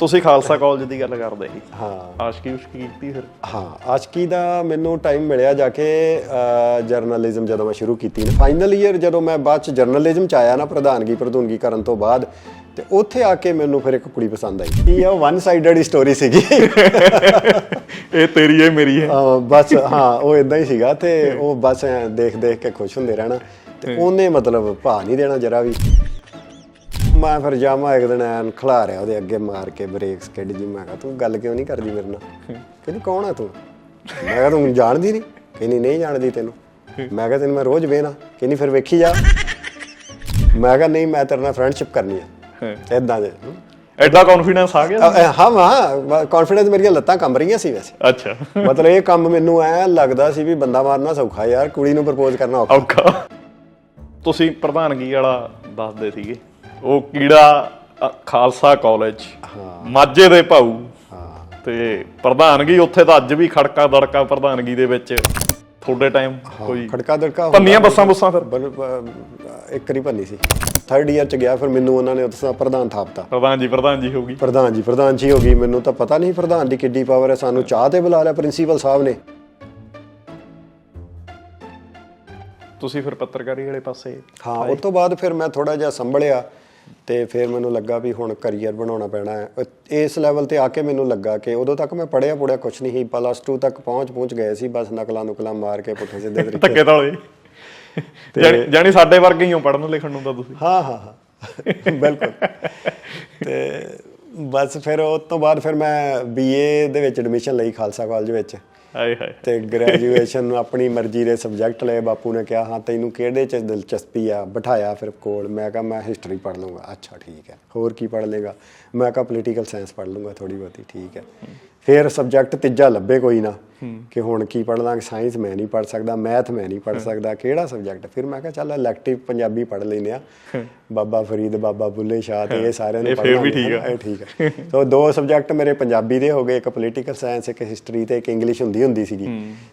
ਤੁਸੀਂ ਖਾਲਸਾ ਕਾਲਜ ਦੀ ਗੱਲ ਕਰਦੇ ਸੀ। ਹਾਂ। ਆਸ਼ਕੀ ਉਸ਼ਕੀ ਕੀਤੀ ਫਿਰ? ਹਾਂ ਆਸ਼ਕੀ ਦਾ ਮੈਨੂੰ ਟਾਈਮ ਮਿਲਿਆ ਜਾ ਕੇ ਜਰਨਲਿਜ਼ਮ ਜਦੋਂ ਮੈਂ ਸ਼ੁਰੂ ਕੀਤੀ ਨਾ। ਫਾਈਨਲ ਈਅਰ ਜਦੋਂ ਮੈਂ ਬਾਅਦ ਚ ਜਰਨਲਿਜ਼ਮ ਚ ਆਇਆ ਨਾ ਪ੍ਰਧਾਨਗੀ ਪ੍ਰਧੂਨਗੀ ਕਰਨ ਤੋਂ ਬਾਅਦ ਤੇ ਉੱਥੇ ਆ ਕੇ ਮੈਨੂੰ ਫਿਰ ਇੱਕ ਕੁੜੀ ਪਸੰਦ ਆਈ। ਕੀ ਆ ਵਨ ਸਾਈਡਡ ਸਟੋਰੀ ਸੀਗੀ। ਇਹ ਤੇਰੀ ਹੈ ਮੇਰੀ ਹੈ। ਅਹ ਬਸ ਹਾਂ ਉਹ ਇਦਾਂ ਹੀ ਸੀਗਾ ਤੇ ਉਹ ਬਸ ਦੇਖ ਦੇਖ ਕੇ ਖੁਸ਼ ਹੁੰਦੇ ਰਹਿਣਾ। ਤੇ ਉਹਨੇ ਮਤਲਬ ਭਾ ਨਹੀਂ ਦੇਣਾ ਜਰਾ ਵੀ। ਮੈਂ ਫਿਰ ਜਾਮਾ ਇੱਕ ਦਿਨ ਐਨ ਖਿਲਾਰਿਆ ਉਹਦੇ ਅੱਗੇ ਮਾਰ ਕੇ ਬ੍ਰੇਕ ਸਕਿੱਡ ਜੀ। ਮੈਂ ਕਿਹਾ ਤੂੰ ਗੱਲ ਕਿਉਂ ਨਹੀਂ ਕਰਦੀ ਮੇਰੇ ਨਾਲ? ਕਹਿੰਦੀ ਕੌਣ ਆ ਤੂੰ? ਮੈਂ ਕਿਹਾ ਤੂੰ ਜਾਣਦੀ ਨਹੀਂ? ਕਹਿੰਦੀ ਨਹੀਂ ਜਾਣਦੀ ਤੈਨੂੰ। ਮੈਂ ਕਿਹਾ ਤੈਨੂੰ ਮੈਂ ਰੋਜ਼ ਵੇਖਣਾ ਕਹਿੰਦੀ ਫਿਰ ਵੇਖੀ ਜਾ। ਮੈਂ ਕਿਹਾ ਨਹੀਂ ਮੈਂ ਤੇਰੇ ਨਾਲ ਫਰੈਂਡਸ਼ਿਪ ਕਰਨੀ ਆ। ਇਦਾਂ ਦੇ। ਐਡਾ ਕੌਨਫੀਡੈਂਸ ਆ ਗਿਆ? ਹਾਂ ਹਾਂ ਕੌਨਫੀਡੈਂਸ ਮੇਰੀਆਂ ਲੱਤਾਂ ਕੰਬ ਰਹੀਆਂ ਸੀ ਵੈਸੇ। ਅੱਛਾ। ਮਤਲਬ ਇਹ ਕੰਮ ਮੈਨੂੰ ਐ ਲੱਗਦਾ ਸੀ ਵੀ ਬੰਦਾ ਮਾਰਨਾ ਸੌਖਾ ਯਾਰ ਕੁੜੀ ਨੂੰ ਪ੍ਰਪੋਜ਼ ਕਰਨਾ ਔਖਾ। ਤੁਸੀਂ ਪ੍ਰਧਾਨਗੀ ਵਾਲਾ ਦੱਸਦੇ ਸੀਗੇ। ਉਹ ਕੀੜਾ ਅ, ਖਾਲਸਾ ਕਾਲਜ ਮਾਝੇ ਦੇ ਭਾਊ ਤੇ ਪ੍ਰਧਾਨਗੀ ਉੱਥੇ ਤਾਂ ਅੱਜ ਵੀ ਖੜਕਾ ਦੜਕਾ ਪ੍ਰਧਾਨਗੀ ਦੇ ਵਿੱਚ ਤੁਹਾਡੇ ਟਾਈਮ ਕੋਈ ਖੜਕਾ ਦੜਕਾ ਪੰਨੀਆਂ ਬੱਸਾਂ ਬੁੱਸਾਂ ਫਿਰ? ਬਲ- ਇੱਕ ਵਾਰੀ ਭੰਨੀ ਸੀ। ਥਰਡ ਇਅਰ ਚ ਗਿਆ ਫਿਰ ਮੈਨੂੰ ਉਹਨਾਂ ਨੇ ਉੱਥੇ ਪ੍ਰਧਾਨ ਥਾਪਤਾ। ਪ੍ਰਧਾਨ ਜੀ ਪ੍ਰਧਾਨ ਜੀ ਹੋਗੀ ਪ੍ਰਧਾਨ ਜੀ ਪ੍ਰਧਾਨ ਜੀ ਹੋ ਗਈ। ਮੈਨੂੰ ਤਾਂ ਪਤਾ ਨਹੀਂ ਪ੍ਰਧਾਨ ਦੀ ਕਿੱਡੀ ਪਾਵਰ ਹੈ। ਸਾਨੂੰ ਚਾਹ ਤੇ ਬੁਲਾ ਲਿਆ ਪ੍ਰਿੰਸੀਪਲ ਸਾਹਿਬ ਨੇ। ਤੁਸੀਂ ਫਿਰ ਪੱਤਰਕਾਰੀ ਵਾਲੇ ਪਾਸੇ ਹਾਂ ਉਸ ਤੋਂ ਬਾਅਦ ਫਿਰ ਮੈਂ ਥੋੜਾ ਜਿਹਾ ਸੰਭਲਿਆ। ਤੇ ਫਿਰ ਮੈਨੂੰ ਲੱਗਾ ਵੀ ਹੁਣ ਕੈਰੀਅਰ ਬਣਾਉਣਾ ਪੈਣਾ ਹੈ। ਇਸ ਲੈਵਲ ਤੇ ਆ ਕੇ ਮੈਨੂੰ ਲੱਗਾ ਕਿ ਉਦੋਂ ਤੱਕ ਮੈਂ ਪੜਿਆ ਪੁੜਿਆ ਕੁਛ ਨਹੀਂ ਸੀ ਪਲੱਸ 2 ਤੱਕ ਪਹੁੰਚ ਪਹੁੰਚ ਗਏ ਸੀ ਬਸ ਨਕਲਾਂ ਨੁਕਲਾਂ ਮਾਰ ਕੇ ਪੁੱਠੇ ਸਿੱਧੇ ਤਰੀਕੇ ਧੱਕੇ ਤਾਲੇ ਜਾਣੀ ਸਾਡੇ ਵਰਗੇ ਹੀ ਹੋ ਪੜਨ ਲਿਖਣ ਨੂੰ ਤਾਂ ਤੁਸੀਂ। ਹਾਂ ਹਾਂ ਹਾਂ। ਬਿਲਕੁਲ। ਤੇ ਬਸ ਫਿਰ ਉਸ ਤੋਂ ਬਾਅਦ ਫਿਰ ਮੈਂ ਬੀਏ ਦੇ ਵਿੱਚ ਐਡਮਿਸ਼ਨ ਲਈ ਖਾਲਸਾ ਕਾਲਜ ਵਿੱਚ। ਹਾਏ ਹਾਏ ਤੇ ਗ੍ਰੈਜੂਏਸ਼ਨ ਨੂੰ ਆਪਣੀ ਮਰਜ਼ੀ ਦੇ ਸਬਜੈਕਟ ਲਏ, ਬਾਪੂ ਨੇ ਕਿਹਾ, ਹਾਂ, ਤੈਨੂੰ ਕਿਹੜੇ ਚ ਦਿਲਚਸਪੀ ਆ? ਬਿਠਾਇਆ ਫਿਰ ਕੋਲ। ਮੈਂ ਕਿਹਾ, ਮੈਂ ਹਿਸਟਰੀ ਪੜ੍ਹ ਲੂੰਗਾ ਅੱਛਾ, ਠੀਕ ਹੈ। ਹੋਰ ਕੀ ਪੜ੍ਹ ਲੇਗਾ ਮੈਂ ਕਿਹਾ ਪੋਲੀਟੀਕਲ ਸਾਇੰਸ ਪੜ੍ਹ ਲੂੰਗਾ ਥੋੜੀ ਬਹੁਤੀ। ਠੀਕ ਹੈ। ਫਿਰ ਸਬਜੈਕਟ ਤੀਜਾ ਲੱਭੇ ਕੋਈ ਨਾ ਕਿ ਹੁਣ ਕੀ ਪੜ੍ਹ ਲਾਂਗੇ? ਸਾਇੰਸ ਮੈਂ ਨਹੀਂ ਪੜ੍ਹ ਸਕਦਾ ਮੈਥ ਮੈਂ ਨਹੀਂ ਪੜ੍ਹ ਸਕਦਾ ਕਿਹੜਾ ਸਬਜੈਕਟ ਫਿਰ ਮੈਂ ਕਿਹਾ ਚੱਲ ਇਲੈਕਟਿਵ ਪੰਜਾਬੀ ਪੜ੍ਹ ਲੈਨੇ ਆ ਬਾਬਾ ਫਰੀਦ ਬਾਬਾ ਬੁੱਲੇ ਸ਼ਾਹ ਤੇ ਇਹ ਸਾਰਿਆਂ ਨੂੰ ਇਹ ਪੜ੍ਹ ਫਿਰ ਵੀ ਠੀਕ ਆ। ਇਹ ਠੀਕ ਹੈ ਸੋ ਦੋ ਸਬਜੈਕਟ ਮੇਰੇ ਪੰਜਾਬੀ ਦੇ ਹੋ ਗਏ ਇੱਕ ਪੋਲੀਟੀਕਲ ਸਾਇੰਸ ਇੱਕ ਹਿਸਟਰੀ ਤੇ ਇੱਕ ਇੰਗਲਿਸ਼ ਹੁੰਦੀ ਹੁੰਦੀ ਸੀਗੀ।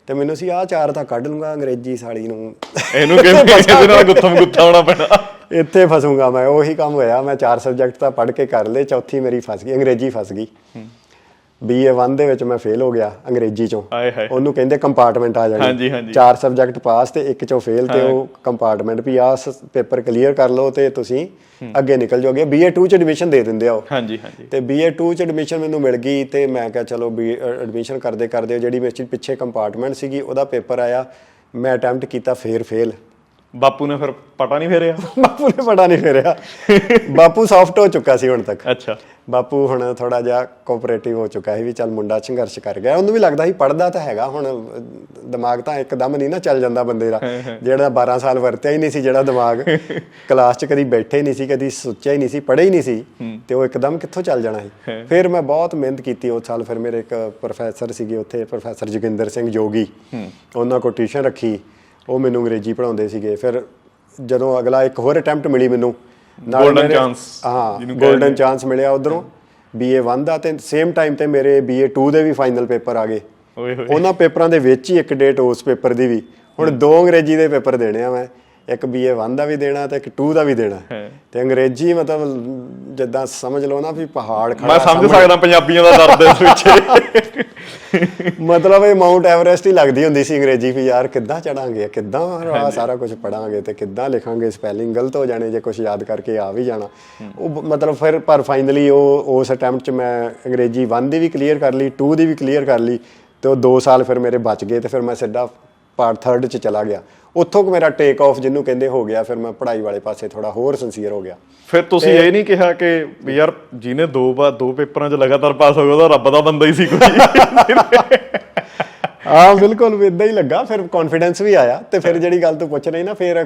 ਤੇ ਮੈਨੂੰ ਸੀ ਆਹ ਚਾਰ ਤਾਂ ਕੱਢ ਲੂੰਗਾ ਅੰਗਰੇਜ਼ੀ ਸਾਲੀ ਨੂੰ। ਇਹਨੂੰ ਕਿਸੇ ਨਾਲ ਗੁੱਥਮ ਗੁੱਥਾ ਹੋਣਾ ਪੈਣਾ। ਇੱਥੇ ਫਸੂੰਗਾ ਮੈਂ ਉਹੀ ਕੰਮ ਹੋਇਆ। ਮੈਂ ਚਾਰ ਸਬਜੈਕਟ ਤਾਂ ਪੜ੍ਹ ਕੇ ਕਰ ਲਏ ਚੌਥੀ ਮੇਰੀ ਫਸ ਗਈ ਅੰਗਰੇਜ਼ੀ ਫਸ ਗਈ। ਬੀਏ 1 ਦੇ ਵਿੱਚ ਮੈਂ ਫੇਲ ਹੋ ਗਿਆ ਅੰਗਰੇਜ਼ੀ ਚੋਂ। ਉਹਨੂੰ ਕਹਿੰਦੇ ਕੰਪਾਰਟਮੈਂਟ ਆ ਜਾਣੀ। ਹਾਂਜੀ, ਹਾਂਜੀ। ਚਾਰ ਸਬਜੈਕਟ ਪਾਸ ਤੇ ਇੱਕ ਚੋਂ ਫੇਲ ਤੇ ਉਹ ਕੰਪਾਰਟਮੈਂਟ ਵੀ ਆ ਪੇਪਰ ਕਲੀਅਰ ਕਰ ਲਓ ਤੇ ਤੁਸੀਂ ਅੱਗੇ ਨਿਕਲ ਜਾਓਗੇ। ਬੀਏ 2 ਚ ਐਡਮਿਸ਼ਨ ਦੇ ਦਿੰਦੇ ਆ ਉਹ। ਹਾਂਜੀ ਹਾਂਜੀ। ਤੇ ਬੀਏ 2 ਚ ਐਡਮਿਸ਼ਨ ਮੈਨੂੰ ਮਿਲ ਗਈ ਤੇ ਮੈਂ ਕਿਹਾ ਚਲੋ ਬੀ ਐਡਮਿਸ਼ਨ ਕਰਦੇ ਕਰਦੇ ਜਿਹੜੀ ਮੇਰੇ ਪਿੱਛੇ ਕੰਪਾਰਟਮੈਂਟ ਸੀਗੀ ਉਹਦਾ ਪੇਪਰ ਆਇਆ। ਮੈਂ ਅਟੈਂਪਟ ਕੀਤਾ ਫੇਰ ਫੇਲ ਬਾਪੂ ਨੇ ਫਿਰ ਪਟਾ ਨਹੀਂ ਫੇਰਿਆ? ਬਾਪੂ ਨੇ ਪੜਾ ਨਹੀਂ ਫੇਰਿਆ। ਬਾਪੂ ਸੌਫਟ ਹੋ ਚੁੱਕਾ ਸੀ ਹੁਣ ਤੱਕ। ਅੱਛਾ। ਬਾਪੂ ਹੁਣ ਥੋੜਾ ਜਿਹਾ ਕੋਆਪਰੇਟਿਵ ਹੋ ਚੁੱਕਾ ਹੈ ਵੀ ਚੱਲ ਮੁੰਡਾ ਸੰਘਰਸ਼ ਕਰ ਗਿਆ। ਉਹਨੂੰ ਵੀ ਲੱਗਦਾ ਸੀ ਪੜਦਾ ਤਾਂ ਹੈਗਾ ਹੁਣ ਦਿਮਾਗ ਤਾਂ ਇੱਕਦਮ ਨਹੀਂ ਨਾ ਚੱਲ ਜਾਂਦਾ ਬੰਦੇ ਦਾ। ਜਿਹੜਾ 12 ਸਾਲ ਵਰਤਿਆ ਹੀ ਨਹੀਂ ਸੀ ਜਿਹੜਾ ਦਿਮਾਗ। ਕਲਾਸ 'ਚ ਕਦੀ ਬੈਠੇ ਹੀ ਨਹੀਂ ਸੀ ਕਦੀ ਸੋਚਿਆ ਹੀ ਨਹੀਂ ਸੀ ਪੜ੍ਹੇ ਹੀ ਨਹੀਂ ਸੀ। ਤੇ ਉਹ ਇੱਕਦਮ ਕਿੱਥੋਂ ਚੱਲ ਜਾਣਾ ਸੀ? ਫਿਰ ਮੈਂ ਬਹੁਤ ਮਿਹਨਤ ਕੀਤੀ ਉਸ ਸਾਲ। ਫਿਰ ਮੇਰੇ ਇੱਕ ਪ੍ਰੋਫੈਸਰ ਸੀਗੇ ਉੱਥੇ ਪ੍ਰੋਫੈਸਰ ਜੋਗਿੰਦਰ ਸਿੰਘ ਜੋਗੀ। ਉਹਨਾਂ ਕੋਲ ਟਿਊਸ਼ਨ ਰੱਖੀ। ਉਹ ਮੈਨੂੰ ਅੰਗਰੇਜ਼ੀ ਪੜ੍ਹਾਉਂਦੇ ਸੀਗੇ। ਫਿਰ ਜਦੋਂ ਅਗਲਾ ਇੱਕ ਹੋਰ ਅਟੈਂਪਟ ਮਿਲੀ ਮੈਨੂੰ ਮੇਰੇ- chance, ਹਾਂ ਜਿਹਨੂੰ ਕਹਿੰਦੇ 골ਡਨ ਚਾਂਸ ਮਿਲਿਆ ਉਧਰੋਂ। ਬੀਏ 1 ਦਾ ਤੇ ਸੇਮ ਟਾਈਮ ਤੇ ਮੇਰੇ ਬੀਏ 2 ਦੇ ਵੀ ਫਾਈਨਲ ਪੇਪਰ ਆ ਗਏ। ਉਹਨਾਂ ਪੇਪਰਾਂ ਦੇ ਵਿੱਚ ਹੀ ਇੱਕ ਡੇਟ ਉਸ ਪੇਪਰ ਦੀ ਵੀ। ਹੁਣ ਦੋ ਅੰਗਰੇਜ਼ੀ ਦੇ ਪੇਪਰ ਦੇਣੇ ਆ ਮੈਂ। ਇੱਕ ਬੀਏ 1 ਦਾ ਵੀ ਦੇਣਾ ਤੇ ਇੱਕ 2 ਦਾ ਵੀ ਦੇਣਾ। ਤੇ ਅੰਗਰੇਜ਼ੀ ਮਤਲਬ ਜਿੱਦਾਂ ਸਮਝ ਲਓ ਨਾ ਵੀ ਪਹਾੜ ਖੜਾ ਮੈਂ ਸਮਝ। ਸਕਦਾ ਪੰਜਾਬੀਆਂ ਦਾ ਦਰਦ ਇਸ ਵਿੱਚ। ਮਤਲਬ ਇਹ ਮਾਊਂਟ ਐਵਰੈਸਟ ਹੀ ਲੱਗਦੀ ਹੁੰਦੀ ਸੀ ਅੰਗਰੇਜ਼ੀ ਵੀ ਯਾਰ ਕਿੱਦਾਂ ਚੜਾਂਗੇ ਕਿੱਦਾਂ ਸਾਰਾ ਕੁਝ ਪੜਾਂਗੇ ਤੇ ਕਿੱਦਾਂ ਲਿਖਾਂਗੇ ਸਪੈਲਿੰਗ ਗਲਤ ਹੋ ਜਾਣੇ ਜੇ ਕੁਝ ਯਾਦ ਕਰਕੇ ਆ ਵੀ ਜਾਣਾ। ਉਹ ਮਤਲਬ ਫਿਰ ਪਰ ਫਾਈਨਲੀ ਉਹ ਉਸ ਅਟੈਂਪਟ ਚ ਮੈਂ ਅੰਗਰੇਜ਼ੀ 1 ਦੀ ਵੀ ਕਲੀਅਰ ਕਰ ਲਈ 2 ਦੀ ਵੀ ਕਲੀਅਰ ਕਰ ਲਈ ਤੇ ਉਹ 2 ਸਾਲ ਫਿਰ ਮੇਰੇ ਬਚ ਗਏ ਤੇ ਫਿਰ ਮੈਂ ਸਿੱਧਾ ਪਾਰਟ 3rd ਚ ਚਲਾ ਗਿਆ। ਉੱਥੋਂ ਕੁ ਮੇਰਾ ਟੇਕ ਆਫ ਜਿਹਨੂੰ ਕਹਿੰਦੇ ਹੋ ਗਿਆ ਫਿਰ ਮੈਂ ਪੜ੍ਹਾਈ ਵਾਲੇ ਪਾਸੇ ਥੋੜਾ ਹੋਰ ਸਿੰਸੀਅਰ ਹੋ ਗਿਆ। ਫਿਰ ਤੁਸੀਂ ਇਹ ਨਹੀਂ ਕਿਹਾ ਕਿ ਯਾਰ ਜਿਹਨੇ ਦੋ ਵਾਰ ਦੋ ਪੇਪਰਾਂ 'ਚ ਲਗਾਤਾਰ ਪਾਸ ਹੋ ਗਿਆ ਉਹਦਾ ਰੱਬ ਦਾ ਬੰਦਾ ਹੀ ਸੀ ਕੋਈ। ਹਾਂ ਬਿਲਕੁਲ ਇਦਾਂ ਹੀ ਲੱਗਾ। ਫਿਰ ਕੌਨਫੀਡੈਂਸ ਵੀ ਆਇਆ ਤੇ ਫਿਰ ਜਿਹੜੀ ਗੱਲ ਤੂੰ ਪੁੱਛ ਰਹੀ ਨਾ ਫਿਰ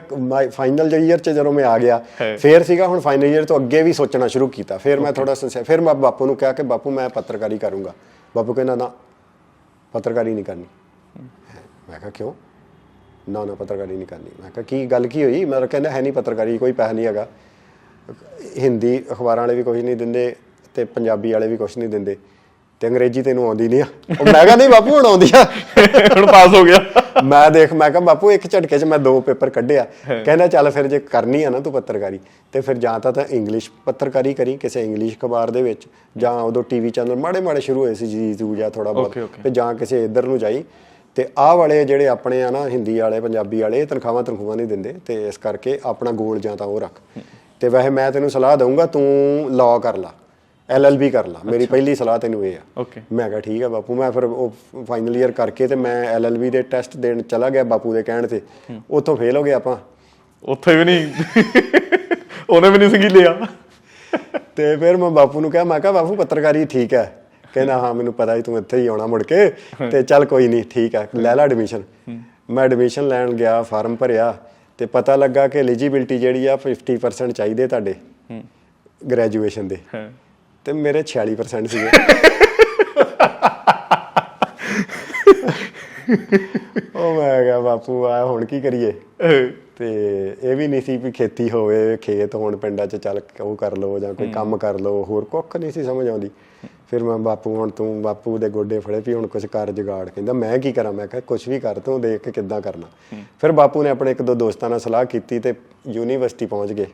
ਫਾਈਨਲ ਈਅਰ ਚ ਜਦੋਂ ਮੈਂ ਆ ਗਿਆ। ਫਿਰ ਸੀਗਾ ਹੁਣ ਫਾਈਨਲ ਈਅਰ ਤੋਂ ਅੱਗੇ ਵੀ ਸੋਚਣਾ ਸ਼ੁਰੂ ਕੀਤਾ। ਫਿਰ ਮੈਂ ਥੋੜਾ ਸੰਸਿਆ ਫਿਰ ਮੈਂ ਬਾਪੂ ਨੂੰ ਕਿਹਾ ਕਿ ਬਾਪੂ ਮੈਂ ਪੱਤਰਕਾਰੀ ਕਰੂੰਗਾ। ਬਾਪੂ ਕਹਿੰਦਾ ਨਾ ਪੱਤਰਕਾਰੀ ਨਹੀਂ ਕਰਨੀ। ਮੈਂ ਕਿਹਾ ਕਿਉਂ? ਨਾ ਨਾ ਪੱਤਰਕਾਰੀ ਨਹੀਂ ਕਰਨੀ। ਮੈਂ ਕਿਹਾ ਕੀ ਗੱਲ ਕੀ ਹੋਈ? ਮੈਂ ਕਹਿੰਦਾ ਹੈ ਨਹੀਂ ਪੱਤਰਕਾਰੀ ਕੋਈ ਪੈਸਾ ਨਹੀਂ ਹੈਗਾ। ਹਿੰਦੀ ਅਖਬਾਰਾਂ ਵਾਲੇ ਵੀ ਕੁਝ ਨਹੀਂ ਦਿੰਦੇ ਤੇ ਪੰਜਾਬੀ ਵਾਲੇ ਵੀ ਕੁਝ ਨਹੀਂ ਦਿੰਦੇ ਤੇ ਅੰਗਰੇਜ਼ੀ ਤੈਨੂੰ ਆਉਂਦੀ ਨਹੀਂ ਆ। ਉਹ ਮੈਂ ਕਿਹਾ ਨਹੀਂ ਬਾਪੂ ਹੁਣ ਆਉਂਦੀ ਆ। ਹੁਣ ਪਾਸ ਹੋ ਗਿਆ। ਮੈਂ ਦੇਖ ਮੈਂ ਕਿਹਾ ਬਾਪੂ ਇੱਕ ਝਟਕੇ 'ਚ ਮੈਂ ਦੋ ਪੇਪਰ ਕੱਢਿਆ। ਕਹਿੰਦਾ ਚੱਲ ਫਿਰ ਜੇ ਕਰਨੀ ਆ ਨਾ ਤੂੰ ਪੱਤਰਕਾਰੀ ਤੇ ਫਿਰ ਜਾਂ ਤਾਂ ਤਾਂ ਇੰਗਲਿਸ਼ ਪੱਤਰਕਾਰੀ ਕਰੀ ਕਿਸੇ ਇੰਗਲਿਸ਼ ਅਖਬਾਰ ਦੇ ਵਿੱਚ ਜਾਂ ਉਦੋਂ ਟੀਵੀ ਚੈਨਲ ਮਾੜੇ ਮਾੜੇ ਸ਼ੁਰੂ ਹੋਏ ਸੀ ਜੀ ਤੂ ਜਾਂ ਥੋੜਾ ਬਹੁਤ. ਤੇ ਜਾਂ ਕਿਸੇ ਇੱਧਰ ਨੂੰ ਜਾਈ ਤੇ ਆਹ ਵਾਲੇ ਜਿਹੜੇ ਆਪਣੇ ਆ ਨਾ ਹਿੰਦੀ ਵਾਲੇ ਪੰਜਾਬੀ ਵਾਲੇ ਇਹ ਤਨਖਾਹਾਂ ਤਨਖੂਹਾਂ ਨਹੀਂ ਦਿੰਦੇ ਤੇ ਇਸ ਕਰਕੇ ਆਪਣਾ ਗੋਲ ਜਾਂ ਤਾਂ ਉਹ ਰੱਖ। ਤੇ ਵੈਸੇ ਮੈਂ ਤੈਨੂੰ ਸਲਾਹ ਦਊਂਗਾ ਤੂੰ ਲਾਅ ਕਰ ਲਾ ਐਲਐਲਬੀ ਕਰ ਲਾ। ਮੇਰੀ ਪਹਿਲੀ ਸਲਾਹ ਤੈਨੂੰ ਇਹ ਆ। ਓਕੇ ਮੈਂ ਕਿਹਾ ਠੀਕ ਹੈ ਬਾਪੂ ਮੈਂ ਫਿਰ ਉਹ ਫਾਈਨਲ ਈਅਰ ਕਰਕੇ ਤੇ ਮੈਂ ਐਲਐਲਬੀ ਦੇ ਟੈਸਟ ਦੇਣ ਚਲਾ ਗਿਆ ਬਾਪੂ ਦੇ ਕਹਿਣ ਤੇ। ਉੱਥੋਂ ਫੇਲ ਹੋ ਗਿਆ ਆਪਾਂ। ਉੱਥੇ ਵੀ ਨਹੀਂ। ਉਹਨੇ ਵੀ ਨਹੀਂ ਸੰਗੀ ਲਿਆ। ਤੇ ਫਿਰ ਮੈਂ ਬਾਪੂ ਨੂੰ ਕਿਹਾ ਮੈਂ ਕਿਹਾ ਬਾਪੂ ਪੱਤਰਕਾਰੀ ਠੀਕ ਹੈ। ਕਹਿੰਦਾ ਹਾਂ ਮੈਨੂੰ ਪਤਾ ਹੀ ਤੂੰ ਇੱਥੇ ਹੀ ਆਉਣਾ ਮੁੜ ਕੇ ਤੇ ਚੱਲ ਕੋਈ ਨਹੀਂ ਠੀਕ ਹੈ ਲੈ ਲੈ ਐਡਮਿਸ਼ਨ ਮੈਂ ਐਡਮਿਸ਼ਨ ਲੈਣ ਗਿਆ ਫਾਰਮ ਭਰਿਆ ਤੇ ਪਤਾ ਲੱਗਾ ਕਿ ਐਲੀਜੀਬਿਲਟੀ ਜਿਹੜੀ ਆ 50% ਚਾਹੀਦੇ ਤੁਹਾਡੇ ਗ੍ਰੈਜੂਏਸ਼ਨ ਦੇ। ਤੇ ਮੇਰੇ 46% ਸੀਗੇ। ਉਹ ਮੈਂ ਕਿਹਾ ਬਾਪੂ ਆ ਹੁਣ ਕੀ ਕਰੀਏ? ਤੇ ਇਹ ਵੀ ਨਹੀਂ ਸੀ ਵੀ ਖੇਤੀ ਹੋਵੇ ਖੇਤ ਹੋਣ ਪਿੰਡਾਂ 'ਚ ਚੱਲ ਉਹ ਕਰ ਲਓ ਜਾਂ ਕੋਈ ਕੰਮ ਕਰ ਲਓ ਹੋਰ ਕੁੱਖ ਨਹੀਂ ਸੀ ਸਮਝ ਆਉਂਦੀ। ਫਿਰ ਮੈਂ ਬਾਪੂ ਹੁਣ ਤੂੰ ਬਾਪੂ ਦੇ ਗੋਡੇ ਫੜੇ ਵੀ ਹੁਣ ਕੁਝ ਕਰ ਜੁਗਾੜ ਕਹਿੰਦਾ ਮੈਂ ਕੀ ਕਰਾਂ? ਮੈਂ ਕਿਹਾ ਕੁਝ ਵੀ ਕਰ ਤੂੰ ਦੇਖ ਕੇ ਕਿੱਦਾਂ ਕਰਨਾ। ਫਿਰ ਬਾਪੂ ਨੇ ਆਪਣੇ ਇੱਕ ਦੋ ਦੋਸਤਾਂ ਨਾਲ ਸਲਾਹ ਕੀਤੀ ਤੇ ਯੂਨੀਵਰਸਿਟੀ ਪਹੁੰਚ ਗਏ।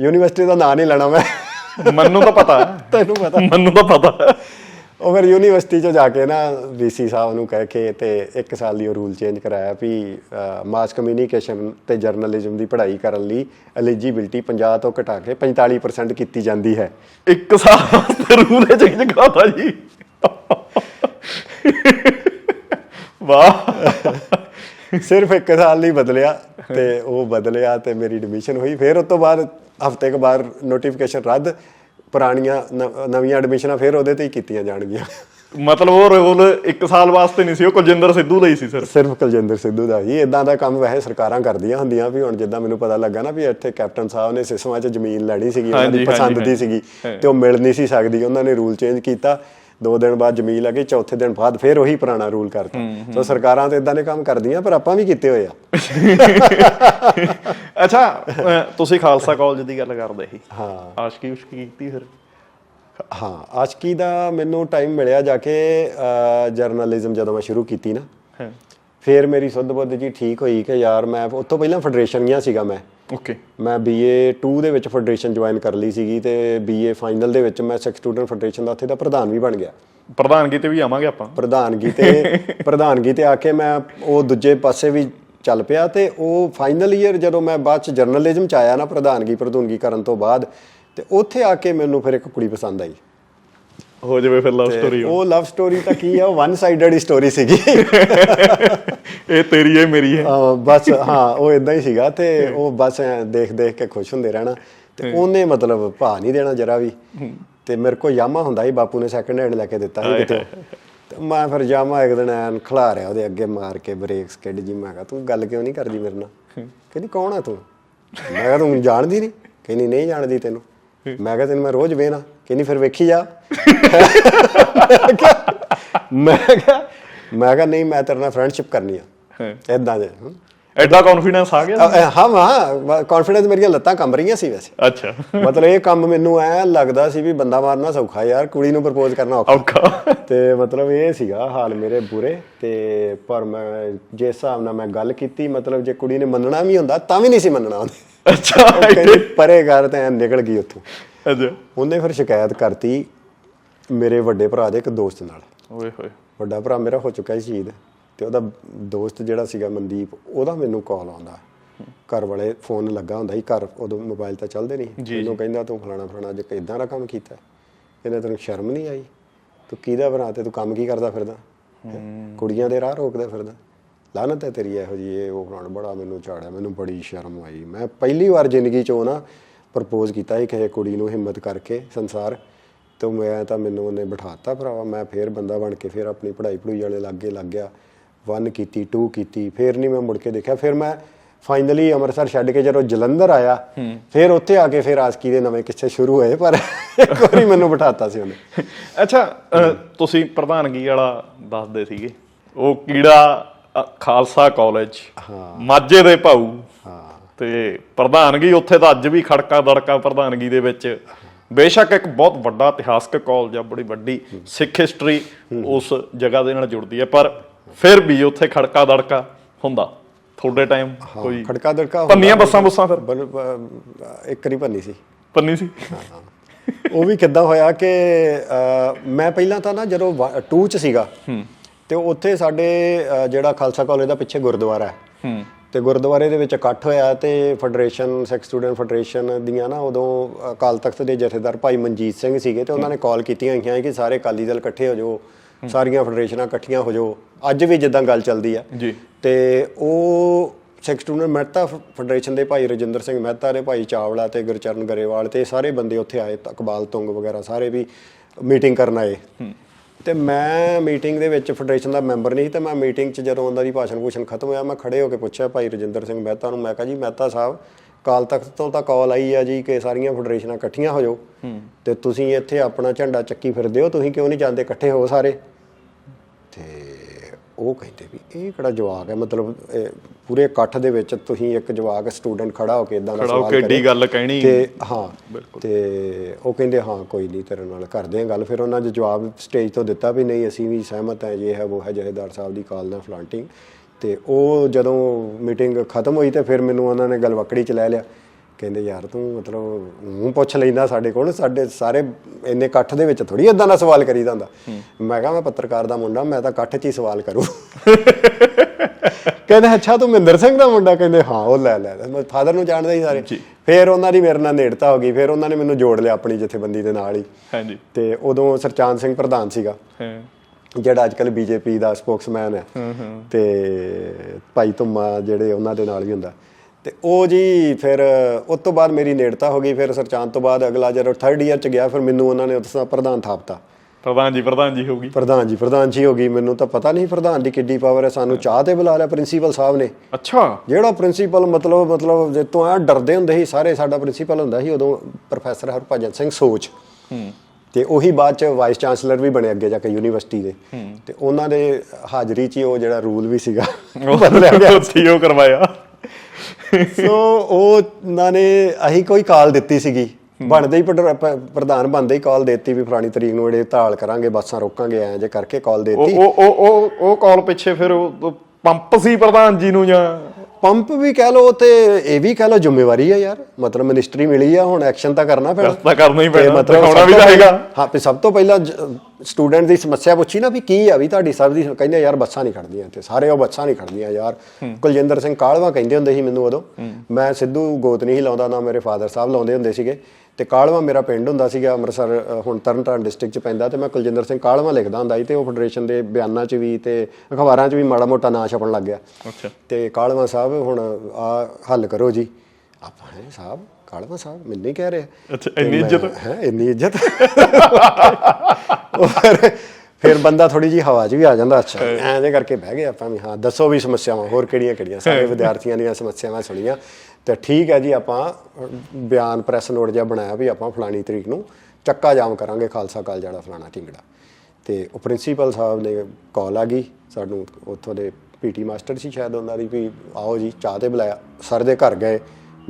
ਯੂਨੀਵਰਸਿਟੀ ਦਾ ਨਾਂ ਨਹੀਂ ਲੈਣਾ ਮੈਂ। ਮੈਨੂੰ ਤਾਂ ਪਤਾ ਤੈਨੂੰ ਪਤਾ। ਮੈਨੂੰ ਤਾਂ ਪਤਾ ਉਹ ਫਿਰ ਯੂਨੀਵਰਸਿਟੀ 'ਚ ਜਾ ਕੇ ਨਾ ਵੀਸੀ ਸਾਹਿਬ ਨੂੰ ਕਹਿ ਕੇ ਤੇ ਇੱਕ ਸਾਲ ਲਈ ਉਹ ਰੂਲ ਚੇਂਜ ਕਰਾਇਆ ਵੀ ਮਾਸ ਕਮਿਊਨੀਕੇਸ਼ਨ ਤੇ ਜਰਨਲਿਜ਼ਮ ਦੀ ਪੜ੍ਹਾਈ ਕਰਨ ਲਈ ਐਲੀਜੀਬਿਲਟੀ 50 ਤੋਂ ਘਟਾ ਕੇ 45% ਕੀਤੀ ਜਾਂਦੀ ਹੈ। ਇੱਕ ਸਾਲ ਵਾਸਤੇ ਰੂਲ ਚੇਂਜ ਕਰਾਤਾ ਜੀ। ਵਾਹ। ਸਿਰਫ ਇੱਕ ਸਾਲ ਲਈ ਬਦਲਿਆ ਤੇ ਉਹ ਬਦਲਿਆ ਤੇ ਮੇਰੀ ਐਡਮਿਸ਼ਨ ਹੋਈ। ਫਿਰ ਉਸ ਤੋਂ ਬਾਅਦ ਹਫ਼ਤੇ ਕੁ ਬਾਅਦ ਨੋਟੀਫਿਕੇਸ਼ਨ ਰੱਦ। ਪੁਰਾਣੀਆਂ ਨਵੀਆਂ ਐਡਮਿਸ਼ਨਾਂ ਫਿਰ ਉਹਦੇ ਤੇ ਹੀ ਕੀਤੀਆਂ ਜਾਣਗੀਆਂ। ਮਤਲਬ ਉਹ ਰੋਲ ਇੱਕ ਸਾਲ ਵਾਸਤੇ ਨਹੀਂ ਸੀ ਉਹ ਕੁਲਜਿੰਦਰ ਸਿੱਧੂ ਲਈ ਸੀ ਸਰ ਸਿਰਫ ਕੁਲਜਿੰਦਰ ਸਿੱਧੂ ਦਾ ਹੀ। ਇਦਾਂ ਦਾ ਕੰਮ ਵੈਸੇ ਸਰਕਾਰਾਂ ਕਰਦੀਆਂ ਹੁੰਦੀਆਂ ਵੀ ਹੁਣ ਜਿੱਦਾਂ ਮੈਨੂੰ ਪਤਾ ਲੱਗਾ ਨਾ ਵੀ ਇੱਥੇ ਕੈਪਟਨ ਸਾਹਿਬ ਨੇ ਸਿਸਮਾਂ 'ਚ ਜ਼ਮੀਨ ਲੈਣੀ ਸੀਗੀ ਉਹਨਾਂ ਦੀ ਪਸੰਦ ਦੀ। ਸੀਗੀ ਤੇ ਉਹ ਮਿਲ ਨਹੀਂ ਸੀ ਸਕਦੀ ਉਹਨਾਂ ਨੇ ਰੂਲ ਚੇਂਜ ਕੀਤਾ। ਦੋ ਦਿਨ ਬਾਅਦ ਜ਼ਮੀਨ ਲੱਗੀ ਚੌਥੇ ਦਿਨ ਬਾਅਦ ਫਿਰ ਉਹੀ ਪੁਰਾਣਾ ਰੂਲ ਕਰਤਾ। ਸੋ ਸਰਕਾਰਾਂ ਤੇ ਇਦਾਂ ਦੇ ਕੰਮ ਕਰਦੀਆਂ ਪਰ ਆਪਾਂ ਵੀ ਕੀਤੇ ਹੋਏ ਆ। ਅੱਛਾ ਤੁਸੀਂ ਖਾਲਸਾ ਕਾਲਜ ਦੀ ਗੱਲ ਕਰਦੇ ਸੀ। ਹਾਂ। ਆਸ਼ਕੀ ਉਸ਼ਕੀ ਕੀਤੀ ਫਿਰ? ਹਾਂ ਆਸ਼ਕੀ ਦਾ ਮੈਨੂੰ ਟਾਈਮ ਮਿਲਿਆ ਜਾ ਕੇ ਜਰਨਲਿਜ਼ਮ ਜਦੋਂ ਮੈਂ ਸ਼ੁਰੂ ਕੀਤੀ ਨਾ ਫਿਰ ਮੇਰੀ ਸੁੱਧ ਬੁੱਧ ਜੀ ਠੀਕ ਹੋਈ ਕਿ ਯਾਰ ਮੈਂ ਉਸ ਤੋਂ ਪਹਿਲਾਂ ਫੈਡਰੇਸ਼ਨ ਗਿਆ ਸੀਗਾ ਮੈਂ। ਓਕੇ ਮੈਂ BA 2 ਦੇ ਵਿੱਚ ਫੈਡਰੇਸ਼ਨ ਜੁਆਇਨ ਕਰ ਲਈ ਸੀਗੀ ਤੇ BA ਫਾਈਨਲ ਦੇ ਵਿੱਚ ਮੈਂ ਸਿੱਖ ਸਟੂਡੈਂਟ ਫੈਡਰੇਸ਼ਨ ਦਾ ਉੱਥੇ ਦਾ ਪ੍ਰਧਾਨ ਵੀ ਬਣ ਗਿਆ। ਪ੍ਰਧਾਨਗੀ ਤੇ ਵੀ ਆਵਾਂਗੇ ਆਪਾਂ। ਪ੍ਰਧਾਨਗੀ ਤੇ ਪ੍ਰਧਾਨਗੀ ਤੇ ਆ ਕੇ ਮੈਂ ਉਹ ਦੂਜੇ ਪਾਸੇ ਵੀ ਚੱਲ ਪਿਆ ਤੇ ਉਹ ਫਾਈਨਲ ਈਅਰ ਜਦੋਂ ਮੈਂ ਬਾਅਦ ਚ ਜਰਨਲਿਜ਼ਮ ਚ ਆਇਆ ਨਾ ਪ੍ਰਧਾਨਗੀ ਪ੍ਰਧੂਨਗੀ ਕਰਨ ਤੋਂ ਬਾਅਦ ਤੇ ਉੱਥੇ ਆ ਕੇ ਮੈਨੂੰ ਫਿਰ ਇੱਕ ਕੁੜੀ ਪਸੰਦ ਆਈ। ਹੋ ਜਾਵੇ ਫਿਰ ਲਵ ਸਟੋਰੀ ਉਹ ਲਵ ਸਟੋਰੀ ਤਾਂ ਕੀ ਆ? ਉਹ ਵਨ ਸਾਈਡਡ ਸਟੋਰੀ ਸੀਗੀ। ਇਹ ਤੇਰੀ ਹੈ ਮੇਰੀ ਹੈ। ਬਸ ਹਾਂ ਉਹ ਇਦਾਂ ਹੀ ਸੀਗਾ ਤੇ ਉਹ ਬਸ ਦੇਖ ਦੇਖ ਕੇ ਖੁਸ਼ ਹੁੰਦੇ ਰਹਿਣਾ। ਤੇ ਉਹਨੇ ਮਤਲਬ ਭਾ ਨਹੀਂ ਦੇਣਾ ਜਰਾ ਵੀ। ਤੇ ਮੇਰੇ ਕੋਲ ਯਾਮਾ ਹੁੰਦਾ ਸੀ ਬਾਪੂ ਨੇ ਸੈਕੰਡ ਹੈਂਡ ਲੈ ਕੇ ਦਿੱਤਾ ਸੀ ਕਿਤੇ। ਤੇ ਮੈਂ ਫਿਰ ਯਾਮਾ ਇੱਕ ਦਿਨ ਐਨ ਖਿਲਾਰਿਆ ਉਹਦੇ ਅੱਗੇ ਮਾਰ ਕੇ ਬ੍ਰੇਕ ਸਕਿੱਡ ਜੀ। ਮੈਂ ਕਿਹਾ ਤੂੰ ਗੱਲ ਕਿਉਂ ਨਹੀਂ ਕਰਦੀ ਮੇਰੇ ਨਾਲ? ਕਹਿੰਦੀ ਕੌਣ ਆ ਤੂੰ? ਮੈਂ ਕਿਹਾ ਤੂੰ ਜਾਣਦੀ ਨਹੀਂ? ਕਹਿੰਦੀ ਨਹੀਂ ਜਾਣਦੀ ਤੈਨੂੰ। ਮੈਂ ਕਿਹਾ ਤੈਨੂੰ ਮੈਂ ਰੋਜ਼ ਵੇਖਣਾ ਕਹਿੰਦੀ ਫਿਰ ਵੇਖੀ ਜਾ। ਮੈਂ ਕਿਹਾ ਮੈਂ ਕਿਹਾ ਨਹੀਂ ਮੈਂ ਤੇਰੇ ਨਾਲ ਫਰੈਂਡਸ਼ਿਪ ਕਰਨੀ ਆ। ਇਦਾਂ ਦੇ। ਐਡਾ ਕੌਨਫੀਡੈਂਸ ਆ ਗਿਆ ਹਾਂ ਹਾਂ ਕੌਨਫੀਡੈਂਸ ਮੇਰੀਆਂ ਲੱਤਾਂ ਕੰਬ ਰਹੀਆਂ ਸੀ ਵੈਸੇ। ਅੱਛਾ। ਮਤਲਬ ਇਹ ਕੰਮ ਮੈਨੂੰ ਐ ਲੱਗਦਾ ਸੀ ਵੀ ਬੰਦਾ ਮਾਰਨਾ ਸੌਖਾ ਯਾਰ ਕੁੜੀ ਨੂੰ ਪ੍ਰਪੋਜ਼ ਕਰਨਾ ਔਖਾ। ਤੇ ਮਤਲਬ ਇਹ ਸੀਗਾ ਹਾਲ ਮੇਰੇ ਬੁਰੇ ਤੇ ਪਰ ਮੈਂ ਜਿਸ ਹਿਸਾਬ ਨਾਲ ਮੈਂ ਗੱਲ ਕੀਤੀ ਮਤਲਬ ਜੇ ਕੁੜੀ ਨੇ ਮੰਨਣਾ ਵੀ ਹੁੰਦਾ ਤਾਂ ਵੀ ਨਹੀਂ ਸੀ ਮੰਨਣਾ ਉਹਨੇ। ਅੱਛਾ ਉਹ ਕਹਿੰਦੀ ਪਰੇ ਕਰ ਤੇ ਐਂ ਨਿਕਲ ਗਈ ਉੱਥੋਂ। ਅੱਛਾ। ਉਹਨੇ ਫਿਰ ਸ਼ਿਕਾਇਤ ਕਰਤੀ ਮੇਰੇ ਵੱਡੇ ਭਰਾ ਦੇ ਇੱਕ ਦੋਸਤ ਨਾਲ। ਓਏ ਹੋਏ। ਵੱਡਾ ਭਰਾ ਮੇਰਾ ਹੋ ਚੁੱਕਾ ਸੀ ਸ਼ਹੀਦ ਤੇ ਉਹਦਾ ਦੋਸਤ ਜਿਹੜਾ ਸੀਗਾ ਮਨਦੀਪ ਉਹਦਾ ਮੈਨੂੰ ਕਾਲ ਆਉਂਦਾ। ਘਰ ਵਾਲੇ ਫੋਨ ਲੱਗਾ ਹੁੰਦਾ ਸੀ ਘਰ ਉਦੋਂ ਮੋਬਾਈਲ ਤਾਂ ਚੱਲਦੇ ਨਹੀਂ। ਮੈਨੂੰ ਕਹਿੰਦਾ ਤੂੰ ਫਲਾਣਾ ਫਲਾਣਾ ਅੱਜ ਇਦਾਂ ਦਾ ਕੰਮ ਕੀਤਾ ਇਹਨੇ ਤੈਨੂੰ ਸ਼ਰਮ ਨਹੀਂ ਆਈ? ਤੂੰ ਕਿਹਦਾ ਬਣਾ ਤੇ ਤੂੰ ਕੰਮ ਕੀ ਕਰਦਾ ਫਿਰਦਾ? ਕੁੜੀਆਂ ਦੇ ਰਾਹ ਰੋਕਦਾ ਫਿਰਦਾ। ਲਾਨਤ ਹੈ ਤੇਰੀ ਇਹੋ ਜੀ ਇਹ ਉਹ ਫਲਾਣਾ ਬੜਾ ਮੈਨੂੰ ਝਾੜਿਆ ਮੈਨੂੰ ਬੜੀ ਸ਼ਰਮ ਆਈ। ਮੈਂ ਪਹਿਲੀ ਵਾਰ ਜ਼ਿੰਦਗੀ 'ਚ ਉਹ ਨਾ ਪ੍ਰਪੋਜ਼ ਕੀਤਾ ਸੀ ਕਿਸੇ ਕੁੜੀ ਨੂੰ ਹਿੰਮਤ ਕਰਕੇ ਸੰਸਾਰ ਤੇ ਮੈਂ ਤਾਂ ਮੈਨੂੰ ਉਹਨੇ ਬਿਠਾਤਾ ਭਰਾਵਾ ਮੈਂ ਫੇਰ ਬੰਦਾ ਬਣ ਕੇ ਫੇਰ ਆਪਣੀ ਪੜ੍ਹਾਈ ਪੜੂਈ ਵਾਲੇ ਲੱਗੇ ਲੱਗ ਗਿਆ 1 ਕੀਤੀ 2 ਕੀਤੀ ਫੇਰ ਨਹੀਂ ਮੈਂ ਮੁੜ ਕੇ ਦੇਖਿਆ ਫਿਰ ਮੈਂ ਫਾਈਨਲੀ ਅੰਮ੍ਰਿਤਸਰ ਛੱਡ ਕੇ ਜਦੋਂ ਜਲੰਧਰ ਆਇਆ ਫਿਰ ਉੱਥੇ ਆ ਕੇ ਫਿਰ ਆਸਕੀ ਦੇ ਨਵੇਂ ਕਿੱਸੇ ਸ਼ੁਰੂ ਹੋਏ ਪਰ ਇੱਕ ਵਾਰੀ ਮੈਨੂੰ ਬਿਠਾਤਾ ਸੀ ਉਹਨੇ। ਅੱਛਾ ਤੁਸੀਂ ਪ੍ਰਧਾਨਗੀ ਵਾਲਾ ਦੱਸਦੇ ਸੀਗੇ ਉਹ ਕੀੜਾ ਖਾਲਸਾ ਕਾਲਜ ਮਾਝੇ ਦੇ ਭਾਊ ਹਾਂ। ਤੇ ਪ੍ਰਧਾਨਗੀ ਉੱਥੇ ਤਾਂ ਅੱਜ ਵੀ ਖੜਕਾ ਦੜਕਾ ਪ੍ਰਧਾਨਗੀ ਦੇ ਵਿੱਚ। ਬੇਸ਼ੱਕ ਇੱਕ ਬਹੁਤ ਵੱਡਾ ਇਤਿਹਾਸਕ ਕਾਲਜ ਆ ਬੜੀ ਵੱਡੀ ਸਿੱਖ ਹਿਸਟਰੀ ਉਸ ਜਗ੍ਹਾ ਦੇ ਨਾਲ ਜੁੜਦੀ ਹੈ ਪਰ ਫਿਰ ਵੀ ਉੱਥੇ ਖੜਕਾ ਦੜਕਾ ਹੁੰਦਾ। ਤੁਹਾਡੇ ਟਾਈਮ ਕੋਈ ਖੜਕਾ ਦੜਕਾ ਪੰਨੀਆਂ ਬੱਸਾਂ ਬੁੱਸਾਂ ਫਿਰ? ਇੱਕ ਰੀ ਪੰਨੀ ਸੀ। ਪੰਨੀ ਸੀ? ਉਹ ਵੀ ਕਿੱਦਾਂ ਹੋਇਆ ਕਿ ਮੈਂ ਪਹਿਲਾਂ ਤਾਂ ਨਾ ਜਦੋਂ 2 ਚ ਸੀਗਾ ਤੇ ਉੱਥੇ ਸਾਡੇ ਜਿਹੜਾ ਖਾਲਸਾ ਕਾਲਜ ਦਾ ਪਿੱਛੇ ਗੁਰਦੁਆਰਾ ਹੈ। ਹੂੰ। ਤੇ ਗੁਰਦੁਆਰੇ ਦੇ ਵਿੱਚ ਇਕੱਠ ਹੋਇਆ ਤੇ ਫੈਡਰੇਸ਼ਨ ਸਿੱਖ ਸਟੂਡੈਂਟ ਫੈਡਰੇਸ਼ਨ ਦੀਆਂ ਨਾ ਉਦੋਂ ਅਕਾਲ ਤਖਤ ਦੇ ਜਥੇਦਾਰ ਭਾਈ ਮਨਜੀਤ ਸਿੰਘ ਸੀਗੇ ਤੇ ਉਹਨਾਂ ਨੇ ਕਾਲ ਕੀਤੀਆਂ ਹੋਈਆਂ ਕਿ ਸਾਰੇ ਅਕਾਲੀ ਦਲ ਇਕੱਠੇ ਹੋ ਜਾਓ ਸਾਰੀਆਂ ਫੈਡਰੇਸ਼ਨਾਂ ਇਕੱਠੀਆਂ ਹੋ ਜਾਓ। ਅੱਜ ਵੀ ਜਿੱਦਾਂ ਗੱਲ ਚੱਲਦੀ ਆ ਜੀ। ਤੇ ਉਹ ਸਿੱਖ ਸਟੂਡੈਂਟ ਮਹਿਤਾ ਫੈਡਰੇਸ਼ਨ ਦੇ ਭਾਈ ਰਜਿੰਦਰ ਸਿੰਘ ਮਹਿਤਾ ਦੇ ਭਾਈ ਚਾਵਲਾ ਤੇ ਗੁਰਚਰਨ ਗਰੇਵਾਲ ਤੇ ਸਾਰੇ ਬੰਦੇ ਉੱਥੇ ਆਏ ਤਕਬਾਲ ਤੁੰਗ ਵਗੈਰਾ ਸਾਰੇ ਵੀ ਮੀਟਿੰਗ ਕਰਨ ਆਏ। ਤੇ ਮੈਂ ਮੀਟਿੰਗ ਦੇ ਵਿੱਚ ਫੈਡਰੇਸ਼ਨ ਦਾ ਮੈਂਬਰ ਨਹੀਂ ਸੀ ਤੇ ਮੈਂ ਮੀਟਿੰਗ 'ਚ ਜਦੋਂ ਉਹਨਾਂ ਦੀ ਭਾਸ਼ਣ ਭੂਸ਼ਣ ਖਤਮ ਹੋਇਆ ਮੈਂ ਖੜੇ ਹੋ ਕੇ ਪੁੱਛਿਆ ਭਾਈ ਰਜਿੰਦਰ ਸਿੰਘ ਮਹਿਤਾ ਨੂੰ ਮੈਂ ਕਿਹਾ ਜੀ ਮਹਿਤਾ ਸਾਹਿਬ ਕਾਲ ਤਖਤ ਤੋਂ ਤਾਂ ਕਾਲ ਆਈ ਆ ਜੀ ਕਿ ਸਾਰੀਆਂ ਫੈਡਰੇਸ਼ਨਾਂ ਇਕੱਠੀਆਂ ਹੋ ਜਾਓ ਤੇ ਤੁਸੀਂ ਇੱਥੇ ਆਪਣਾ ਝੰਡਾ ਚੱਕੀ ਫਿਰਦੇ ਹੋ ਤੁਸੀਂ ਕਿਉਂ ਨਹੀਂ ਜਾਂਦੇ ਇਕੱਠੇ ਹੋ ਸਾਰੇ? ਉਹ ਕਹਿੰਦੇ ਵੀ ਇਹ ਕਿਹੜਾ ਜਵਾਕ ਹੈ? ਮਤਲਬ ਪੂਰੇ ਇਕੱਠ ਦੇ ਵਿੱਚ ਤੁਸੀਂ ਇੱਕ ਜਵਾਕ ਸਟੂਡੈਂਟ ਖੜਾ ਹੋ ਕੇ ਇਦਾਂ ਦਾ ਹੋ ਸਵਾਲ ਕਰੇ ਗੱਲ ਕਹਿਣੀ। ਤੇ ਹਾਂ ਤੇ ਉਹ ਕਹਿੰਦੇ ਹਾਂ ਕੋਈ ਨਹੀਂ ਤੇਰੇ ਨਾਲ ਕਰਦੇ ਆ ਗੱਲ। ਫਿਰ ਉਹਨਾਂ ਨੇ ਜਵਾਬ ਸਟੇਜ ਤੋਂ ਦਿੱਤਾ ਵੀ ਨਹੀਂ ਅਸੀਂ ਵੀ ਸਹਿਮਤ ਹੈ ਇਹ ਹੈ ਉਹ ਹੈ ਜਹੇਦਾਰ ਸਾਹਿਬ ਦੀ ਕਾਲ ਨਾਲ ਫਲਾਂਟਿੰਗ ਤੇ ਉਹ ਜਦੋਂ ਮੀਟਿੰਗ ਖਤਮ ਹੋਈ ਤੇ ਫਿਰ ਮੈਨੂੰ ਉਹਨਾਂ ਨੇ ਗਲਵਕੜੀ ਚ ਲੈ ਲਿਆ। ਕਹਿੰਦੇ ਯਾਰ ਤੂੰ ਮਤਲਬ ਮੂੰਹ ਪੁੱਛ ਲੈਂਦਾ ਸਾਡੇ ਕੋਲ ਸਾਡੇ ਸਾਰੇ ਇੰਨੇ ਇਕੱਠ ਦੇ ਵਿੱਚ ਥੋੜੀ ਇਦਾਂ ਦਾ ਸਵਾਲ ਕਰੀਦਾ ਹੁੰਦਾ। ਮੈਂ ਕਿਹਾ ਮੈਂ ਪੱਤਰਕਾਰ ਦਾ ਮੁੰਡਾ ਮੈਂ ਤਾਂ ਇਕੱਠ 'ਚ ਹੀ ਸਵਾਲ ਕਰੂ। ਕਹਿੰਦੇ ਅੱਛਾ ਤੂੰ ਮਹਿੰਦਰ ਸਿੰਘ ਦਾ ਮੁੰਡਾ? ਕਹਿੰਦੇ ਹਾਂ ਉਹ ਲੈ ਲੈ। ਮੈਂ ਫਾਦਰ ਨੂੰ ਜਾਣਦਾ ਹੀ ਸਾਰੇ। ਫਿਰ ਉਹਨਾਂ ਦੀ ਮੇਰੇ ਨਾਲ ਨੇੜਤਾ ਹੋ ਗਈ ਫਿਰ ਉਹਨਾਂ ਨੇ ਮੈਨੂੰ ਜੋੜ ਲਿਆ ਆਪਣੀ ਜਥੇਬੰਦੀ ਦੇ ਨਾਲ ਹੀ। ਹਾਂਜੀ। ਤੇ ਉਦੋਂ ਸਰਚਾਂਦ ਸਿੰਘ ਪ੍ਰਧਾਨ ਸੀਗਾ। ਹਾਂ। ਜਿਹੜਾ ਅੱਜ ਕੱਲ ਬੀਜੇਪੀ ਦਾ ਸਪੋਕਸਮੈਨ ਹੈ। ਤੇ ਭਾਈ ਧੁੰਮਾ ਜਿਹੜੇ ਉਹਨਾਂ ਦੇ ਨਾਲ ਵੀ ਹੁੰਦਾ। ਤੇ ਉਹ ਜੀ ਫਿਰ ਉਸ ਤੋਂ ਬਾਅਦ ਮੇਰੀ ਨੇੜਤਾ ਹੋ ਗਈ ਫਿਰ ਸਰਚਾਂਦ ਤੋਂ ਬਾਅਦ ਅਗਲਾ ਜਦੋਂ 3rd ਇਅਰ ਚ ਗਿਆ ਫਿਰ ਮੈਨੂੰ ਉਹਨਾਂ ਨੇ ਉੱਥੇ ਪ੍ਰਧਾਨ ਥਾਪਤਾ। ਪ੍ਰਧਾਨ ਜੀ ਪ੍ਰਧਾਨ ਜੀ ਹੋਗੀ ਪ੍ਰਧਾਨ ਜੀ ਪ੍ਰਧਾਨ ਜੀ ਹੋ ਗਈ। ਮੈਨੂੰ ਤਾਂ ਪਤਾ ਨਹੀਂ ਪ੍ਰਧਾਨ ਦੀ ਕਿੱਡੀ ਪਾਵਰ ਹੈ। ਸਾਨੂੰ ਚਾਹ ਤੇ ਬੁਲਾ ਲਿਆ ਪ੍ਰਿੰਸੀਪਲ ਸਾਹਿਬ ਨੇ। ਅੱਛਾ। ਜਿਹੜਾ ਪ੍ਰਿੰਸੀਪਲ ਮਤਲਬ ਮਤਲਬ ਜੇ ਤੋਂ ਆ ਡਰਦੇ ਹੁੰਦੇ ਸੀ ਸਾਰੇ ਸਾਡਾ ਪ੍ਰਿੰਸੀਪਲ ਹੁੰਦਾ ਸੀ ਉਦੋਂ ਪ੍ਰੋਫੈਸਰ ਹਰਭਜਨ ਸਿੰਘ ਸੋਚ। ਹੂੰ। ਤੇ ਉਹੀ ਬਾਅਦ ਚ ਵਾਈਸ ਚਾਂਸਲਰ ਵੀ ਬਣੇ ਅੱਗੇ ਜਾ ਕੇ ਯੂਨੀਵਰਸਿਟੀ ਦੇ। ਤੇ ਉਹਨਾਂ ਦੇ ਹਾਜ਼ਰੀ 'ਚ ਹੀ ਉਹ ਜਿਹੜਾ ਰੂਲ ਵੀ ਸੀਗਾ ਉਹ ਬਦਲਿਆ ਗਿਆ। ਹੀ ਉਹ ਕਰਵਾਇਆ। ਸੋ ਉਹ ਉਹਨਾਂ ਨੇ ਅਹੀ ਕੋਈ ਕਾਲ ਦਿੱਤੀ ਸੀਗੀ। ਬਣਦੇ ਹੀ ਪ੍ਰਧਾਨ ਬਣਦੇ ਹੀ ਕਾਲ ਦਿੱਤੀ ਵੀ ਫਲਾਣੀ ਤਰੀਕ ਨੂੰ ਜਿਹੜੇ ਧਾਲ ਕਰਾਂਗੇ ਬੱਸਾਂ ਰੋਕਾਂਗੇ ਐ ਜੇ ਕਰਕੇ ਕਾਲ ਦਿੱਤੀ। ਉਹ ਉਹ ਉਹ ਉਹ ਕਾਲ ਪਿੱਛੇ ਫਿਰ ਉਹ ਪੰਪ ਸੀ ਪ੍ਰਧਾਨ ਜੀ ਨੂੰ ਜਾਂ ਪੰਪ ਵੀ ਕਹਿ ਲਓ ਤੇ ਇਹ ਵੀ ਕਹਿ ਲਓ ਜ਼ਿੰਮੇਵਾਰੀ ਹੈ ਯਾਰ। ਮਤਲਬ ਮਿਨਿਸਟਰੀ ਮਿਲੀ ਆ ਹੁਣ ਐਕਸ਼ਨ ਤਾਂ ਕਰਨਾ ਪੈਣਾ। ਤਾਂ ਕਰਨਾ ਹੀ ਤੇ ਪੈਣਾ। ਮਤਲਬ ਦਿਖਾਉਣਾ ਵੀ ਤੋਂ ਤਾਂ ਪਹਿਲਾਂ- ਹਾਂ ਵੀ ਸਭ ਤੋਂ ਪਹਿਲਾਂ ਸਟੂਡੈਂਟ ਦੀ ਸਮੱਸਿਆ ਪੁੱਛੀ ਨਾ ਵੀ ਕੀ ਆ ਵੀ ਤੁਹਾਡੀ ਸਭ ਦੀ ਕਹਿੰਦੇ ਯਾਰ ਬੱਸਾਂ ਨਹੀਂ ਖੜਦੀਆਂ ਤੇ ਸਾਰੇ ਉਹ ਬੱਸਾਂ ਨਹੀਂ ਖੜਦੀਆਂ ਯਾਰ। ਕੁਲਜਿੰਦਰ ਸਿੰਘ ਕਾਲਵਾ ਕਹਿੰਦੇ ਹੁੰਦੇ ਸੀ ਮੈਨੂੰ ਉਦੋਂ। ਮੈਂ ਸਿੱਧੂ ਗੋਤ ਨਹੀਂ ਲਾਉਂਦਾ ਨਾ ਮੇਰੇ ਫਾਦਰ ਸਾਹਿਬ ਲਾਉਂਦੇ ਹੁੰਦੇ ਸੀਗੇ। ਤੇ ਕਾਲਵਾ ਮੇਰਾ ਪਿੰਡ ਹੁੰਦਾ ਸੀਗਾ ਅੰਮ੍ਰਿਤਸਰ ਹੁਣ ਤਰਨਤਾਰਨ ਡਿਸਟ੍ਰਿਕਟ ਚ ਪੈਂਦਾ ਤੇ ਮੈਂ ਕੁਲਜਿੰਦਰ ਸਿੰਘ ਕਾਲਵਾ ਲਿਖਦਾ ਹੁੰਦਾ ਸੀ ਤੇ ਉਹ ਫੈਡਰੇਸ਼ਨ ਦੇ ਬਿਆਨਾਂ ਚ ਵੀ ਤੇ ਅਖਬਾਰਾਂ ਚ ਵੀ ਮਾੜਾ ਮੋਟਾ ਨਾਂ ਛਪਣ ਲੱਗ ਗਿਆ। ਅੱਛਾ। ਤੇ ਕਾਲਵਾ ਸਾਹਿਬ ਹੁਣ ਆ ਹੱਲ ਕਰੋ ਜੀ। ਆਪਾਂ ਹੈ ਸਾਹਿਬ ਕਾਲਵਾ ਸਾਹਿਬ ਮੈਨੂੰ ਹੀ ਕਹਿ ਰਿਹਾ। ਅੱਛਾ ਇੰਨੀ ਇੱਜ਼ਤ? ਹੈ ਇੰਨੀ ਇੱਜ਼ਤ? ਫਿਰ ਬੰਦਾ ਥੋੜੀ ਜੀ ਹਵਾ 'ਚ ਵੀ ਆ ਜਾਂਦਾ ਅੱਛਾ ਐਂ ਜੇ ਕਰਕੇ ਬਹਿ ਗਏ ਆਪਾਂ ਵੀ ਹਾਂ ਦੱਸੋ ਵੀ ਸਮੱਸਿਆਵਾਂ ਹੋਰ ਕਿਹੜੀਆਂ ਕਿਹੜੀਆਂ ਸਾਰੇ ਵਿਦਿਆਰਥੀਆਂ ਦੀਆਂ ਸਮੱਸਿਆਵਾਂ ਸੁਣੀਆਂ। ਤੇ ਠੀਕ ਹੈ ਜੀ ਆਪਾਂ, ਬਿਆਨ ਪ੍ਰੈਸ ਨੋਟ ਜਿਹਾ ਬਣਾਇਆ ਵੀ ਆਪਾਂ ਫਲਾਣੀ ਤਰੀਕ ਨੂੰ ਚੱਕਾ ਜਾਮ ਕਰਾਂਗੇ ਖਾਲਸਾ ਕਾਲਜ ਵਾਲਾ ਫਲਾਣਾ ਢਿੰਗੜਾ। ਤੇ ਉਹ ਪ੍ਰਿੰਸੀਪਲ ਸਾਹਿਬ ਨੇ ਕਾਲ ਆ ਗਈ ਸਾਨੂੰ, ਉੱਥੋਂ ਦੇ ਪੀਟੀ ਮਾਸਟਰ ਸੀ ਸ਼ਾਇਦ ਉਹਨਾਂ ਦੀ ਵੀ, ਆਓ ਜੀ, ਚਾਹ ਤੇ ਬੁਲਾਇਆ, ਸਰ ਦੇ ਘਰ ਗਏ,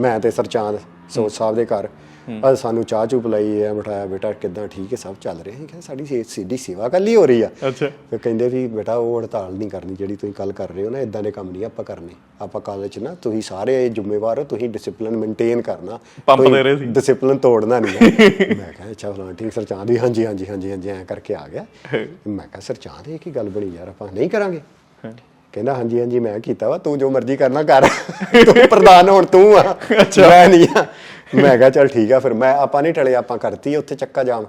ਮੈਂ ਤੇ ਸਰਚਾਂਦ ਸੋਚ ਸਾਹਿਬ ਦੇ ਘਰ। ਅੱਜ ਸਾਨੂੰ ਚਾਹ ਚੁ ਪਿਲਾਈ ਹੈ ਬਿਠਾਇਆ ਬੇਟਾ ਕਿਦਾਂ ਠੀਕ ਹੈ ਸਭ ਚੱਲ ਰਿਹਾ ਹੈ। ਕਿ ਸਾਡੀ ਸਿੱਧੀ ਸੇਵਾ ਕੱਲੀ ਹੋ ਰਹੀ ਆ। ਅੱਛਾ। ਫਿਰ ਕਹਿੰਦੇ ਵੀ ਬੇਟਾ ਉਹ ਹੜਤਾਲ ਨਹੀਂ ਕਰਨੀ ਜਿਹੜੀ ਤੁਸੀਂ ਕੱਲ ਕਰ ਰਹੇ ਹੋ ਨਾ ਇਦਾਂ ਦੇ ਕੰਮ ਨਹੀਂ ਆਪਾਂ ਕਰਨੇ। ਆਪਾਂ ਕਾਲਜ 'ਚ ਨਾ ਤੁਸੀਂ ਸਾਰੇ ਜ਼ਿੰਮੇਵਾਰ ਹੋ ਤੁਸੀਂ ਡਿਸਪਲਿਨ ਮੇਨਟੇਨ ਕਰਨਾ। ਪੰਪ ਦੇ ਰਹੇ ਸੀ। ਡਿਸਪਲਿਨ ਤੋੜਨਾ ਨਹੀਂ। ਮੈਂ ਕਿਹਾ ਅੱਛਾ ਫਲਾਂ ਠੀਕ ਸਰ ਚਾਂਦੀ ਹਾਂਜੀ ਹਾਂਜੀ ਹਾਂਜੀ ਹਾਂਜੀ ਐਂ ਕਰਕੇ ਆ ਗਿਆ। ਮੈਂ ਕਿਹਾ ਸਰ ਚਾਂਦ ਇਹ ਕੀ ਗੱਲ ਬਣੀ ਯਾਰ ਆਪਾਂ ਨਹੀਂ ਕਰਾਂਗੇ। ਕਹਿੰਦਾ ਹਾਂਜੀ ਹਾਂਜੀ ਮੈਂ ਕੀਤਾ ਵਾ ਤੂੰ ਜੋ ਮਰਜ਼ੀ ਕਰਨਾ ਕਰ। ਤੂੰ ਪ੍ਰਧਾਨ ਹੁਣ ਤੂੰ ਆ। ਮੈਂ ਨਹੀਂ ਆ। ਮੈਂ ਕਿਹਾ ਚੱਲ ਠੀਕ ਆ ਫਿਰ ਮੈਂ ਆਪਾਂ ਨਹੀਂ ਟਲੇ ਆਪਾਂ ਕਰਤੀ ਉੱਥੇ ਚੱਕਾ ਜਾਮ।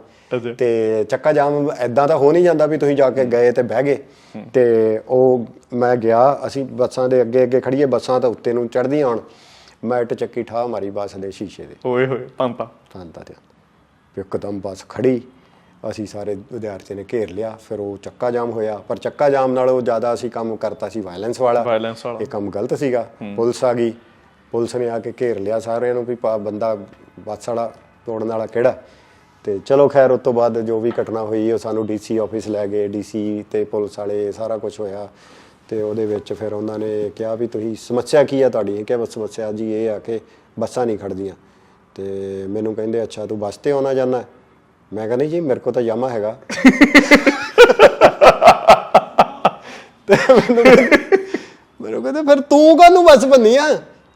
ਤੇ ਚੱਕਾ ਜਾਮ ਐਦਾਂ ਤਾਂ ਹੋ ਨਹੀਂ ਜਾਂਦਾ ਵੀ ਤੁਸੀਂ ਜਾ ਕੇ ਗਏ ਤੇ ਬਹਿ ਗਏ। ਤੇ ਉਹ ਮੈਂ ਗਿਆ ਅਸੀਂ ਬੱਸਾਂ ਦੇ ਅੱਗੇ ਅੱਗੇ ਖੜੀਏ ਬੱਸਾਂ ਤਾਂ ਉੱਤੇ ਨੂੰ ਚੜ੍ਹਦੀਆਂ ਹੁਣ। ਮੈਂ ਇੱਟ ਚੱਕੀ ਠਾ ਮਾਰੀ ਬੱਸ ਦੇ ਸ਼ੀਸ਼ੇ ਦੇ। ਓਏ ਹੋਏ ਪੰਪਾ ਤਾਂਤਾ ਤੇ ਇੱਕਦਮ ਬੱਸ ਖੜੀ ਅਸੀਂ ਸਾਰੇ ਵਿਦਿਆਰਥੀ ਨੇ ਘੇਰ ਲਿਆ ਫਿਰ ਉਹ ਚੱਕਾ ਜਾਮ ਹੋਇਆ। ਪਰ ਚੱਕਾ ਜਾਮ ਨਾਲੋਂ ਜ਼ਿਆਦਾ ਅਸੀਂ ਕੰਮ ਕਰਤਾ ਸੀ ਵਾਇਲੈਂਸ ਵਾਲਾ। ਵਾਇਲੈਂਸ ਵਾਲਾ। ਇਹ ਕੰਮ ਗਲਤ ਸੀਗਾ। ਪੁਲਿਸ ਆ ਗਈ। ਪੁਲਿਸ ਨੇ ਆ ਕੇ ਘੇਰ ਲਿਆ ਸਾਰਿਆਂ ਨੂੰ ਵੀ ਪਾ ਬੰਦਾ ਬੱਸ ਵਾਲਾ ਤੋੜਨ ਵਾਲਾ ਕਿਹੜਾ? ਤੇ ਚਲੋ ਖੈਰ ਉਸ ਤੋਂ ਬਾਅਦ ਜੋ ਵੀ ਘਟਨਾ ਹੋਈ ਉਹ ਸਾਨੂੰ ਡੀਸੀ ਆਫਿਸ ਲੈ ਗਏ। ਡੀਸੀ ਤੇ ਪੁਲਿਸ ਵਾਲੇ ਸਾਰਾ ਕੁਝ ਹੋਇਆ। ਤੇ ਉਹਦੇ ਵਿੱਚ ਫਿਰ ਉਹਨਾਂ ਨੇ ਕਿਹਾ ਵੀ ਤੁਸੀਂ ਸਮੱਸਿਆ ਕੀ ਆ ਤੁਹਾਡੀ? ਇਹ ਕਿਹਾ ਬਸ ਸਮੱਸਿਆ ਜੀ ਇਹ ਆ ਕਿ ਬੱਸਾਂ ਨਹੀਂ ਖੜਦੀਆਂ ਤੇ ਮੈਨੂੰ ਕਹਿੰਦੇ ਅੱਛਾ ਤੂੰ ਬੱਸ ਤੇ ਆਉਣਾ ਜਾਂਦਾ ਮੈਂ ਕਹਿੰਦਾ ਜੀ ਮੇਰੇ ਕੋਲ ਤਾਂ ਯਾਮਾ ਹੈਗਾ। ਤੇ ਮੈਨੂੰ ਕਹਿੰਦੇ- ਮੈਨੂੰ ਕਹਿੰਦੇ ਫਿਰ ਤੂੰ ਕਾਹਨੂੰ ਬਸ ਬੰਨੀ ਆ?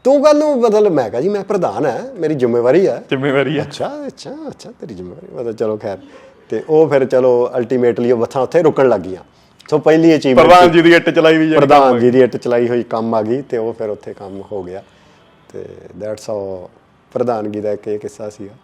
ਤੂੰ ਕਾਹਨੂੰ ਮਤਲਬ? ਮੈਂ ਕਿਹਾ ਜੀ ਮੈਂ ਪ੍ਰਧਾਨ ਹੈ ਮੇਰੀ ਜ਼ਿੰਮੇਵਾਰੀ ਹੈ ਜ਼ਿੰਮੇਵਾਰੀ ਆ। ਅੱਛਾ ਅੱਛਾ ਅੱਛਾ ਤੇਰੀ ਜ਼ਿੰਮੇਵਾਰੀ। ਮੈਂ ਕਿਹਾ ਚਲੋ ਖੈਰ। ਤੇ ਉਹ ਫਿਰ ਚਲੋ ਅਲਟੀਮੇਟਲੀ ਉਹ ਬੱਸਾਂ ਉੱਥੇ ਰੁਕਣ ਲੱਗੀਆਂ ਸੋ ਪਹਿਲੀ ਅਚੀਵਮੈਂਟ ਪ੍ਰਧਾਨ ਜੀ ਦੀ ਇੱਟ ਚਲਾਈ ਵੀ ਪ੍ਰਧਾਨ ਜੀ ਦੀ ਇੱਟ ਚਲਾਈ ਹੋਈ ਕੰਮ ਆ ਗਈ ਤੇ ਉਹ ਫਿਰ ਉੱਥੇ ਕੰਮ ਹੋ ਗਿਆ। ਤੇ ਦੈਟਸ ਹਾਊ ਪ੍ਰਧਾਨਗੀ ਦਾ ਇੱਕ ਇਹ ਕਿੱਸਾ ਸੀਗਾ।